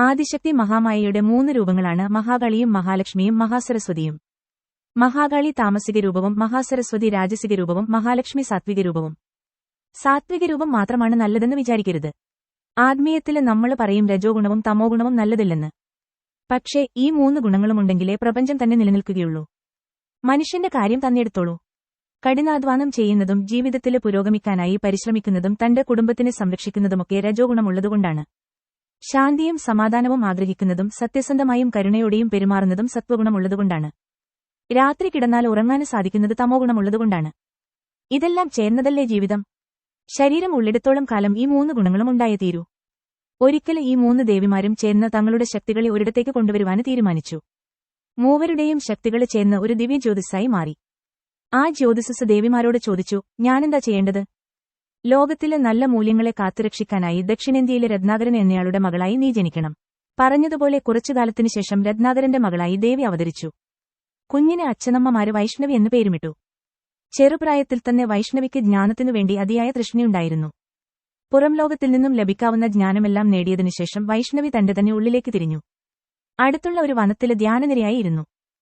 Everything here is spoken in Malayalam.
ആദിശക്തി മഹാമായയുടെ മൂന്ന് രൂപങ്ങളാണ് മഹാകാളിയും മഹാലക്ഷ്മിയും മഹാസരസ്വതിയും. മഹാകാളി താമസിക രൂപവും മഹാസരസ്വതി രാജസിക രൂപവും മഹാലക്ഷ്മി സാത്വിക രൂപവും. സാത്വിക രൂപം മാത്രമാണ് നല്ലതെന്ന് വിചാരിക്കരുത്. ആത്മീയത്തിൽ നമ്മൾ പറയും രജോ ഗുണവും തമോ ഗുണവും നല്ലതില്ലെന്ന്. പക്ഷേ ഈ മൂന്ന് ഗുണങ്ങളുമുണ്ടെങ്കിലേ പ്രപഞ്ചം തന്നെ നിലനിൽക്കുകയുള്ളൂ. മനുഷ്യന്റെ കാര്യം തന്നെടുത്തോളൂ കഠിനാധ്വാനം ചെയ്യുന്നതും ജീവിതത്തിൽ പുരോഗമിക്കാനായി പരിശ്രമിക്കുന്നതും തന്റെ കുടുംബത്തിനെ സംരക്ഷിക്കുന്നതുമൊക്കെ രജോ ഗുണമുള്ളതുകൊണ്ടാണ്. ശാന്തിയും സമാധാനവും ആഗ്രഹിക്കുന്നതും സത്യസന്ധമായും കരുണയോടെയും പെരുമാറുന്നതും സത്വഗുണമുള്ളതുകൊണ്ടാണ്. രാത്രി കിടന്നാൽ ഉറങ്ങാൻ സാധിക്കുന്നത് തമോ ഗുണമുള്ളതുകൊണ്ടാണ് ഇതെല്ലാം ചേർന്നതല്ലേ ജീവിതം? ശരീരം ഉള്ളിടത്തോളം കാലം ഈ മൂന്ന് ഗുണങ്ങളും ഉണ്ടായേ തീരൂ. ഒരിക്കൽ ഈ മൂന്ന് ദേവിമാരും ചേർന്ന് തങ്ങളുടെ ശക്തികളെ ഒരിടത്തേക്ക് കൊണ്ടുവരുവാൻ തീരുമാനിച്ചു. മൂവരുടെയും ശക്തികൾ ചേർന്ന് ഒരു ദിവ്യ ജ്യോതിസായി മാറി. ആ ജ്യോതിസസ് ദേവിമാരോട് ചോദിച്ചു ഞാനെന്താ ചെയ്യേണ്ടത്? ലോകത്തിലെ നല്ല മൂല്യങ്ങളെ കാത്തുരക്ഷിക്കാനായി ദക്ഷിണേന്ത്യയിലെ രത്നാകരൻ എന്നയാളുടെ മകളായി നീ ജനിക്കണം. പറഞ്ഞതുപോലെ കുറച്ചു കാലത്തിനു ശേഷം രത്നാകരന്റെ മകളായി ദേവി അവതരിച്ചു. കുഞ്ഞിനെ അച്ഛനമ്മമാര് വൈഷ്ണവി എന്ന് പേരുമിട്ടു. ചെറുപ്രായത്തിൽ തന്നെ വൈഷ്ണവിക്ക് ജ്ഞാനത്തിനു വേണ്ടി അതിയായ തൃഷ്ണയുണ്ടായിരുന്നു. പുറം ലോകത്തിൽ നിന്നും ലഭിക്കാവുന്ന ജ്ഞാനമെല്ലാം നേടിയതിനുശേഷം വൈഷ്ണവി തന്റെ തന്നെ ഉള്ളിലേക്ക് തിരിഞ്ഞു. അടുത്തുള്ള ഒരു വനത്തിലെ ധ്യാനനിരയായി ഇരുന്നു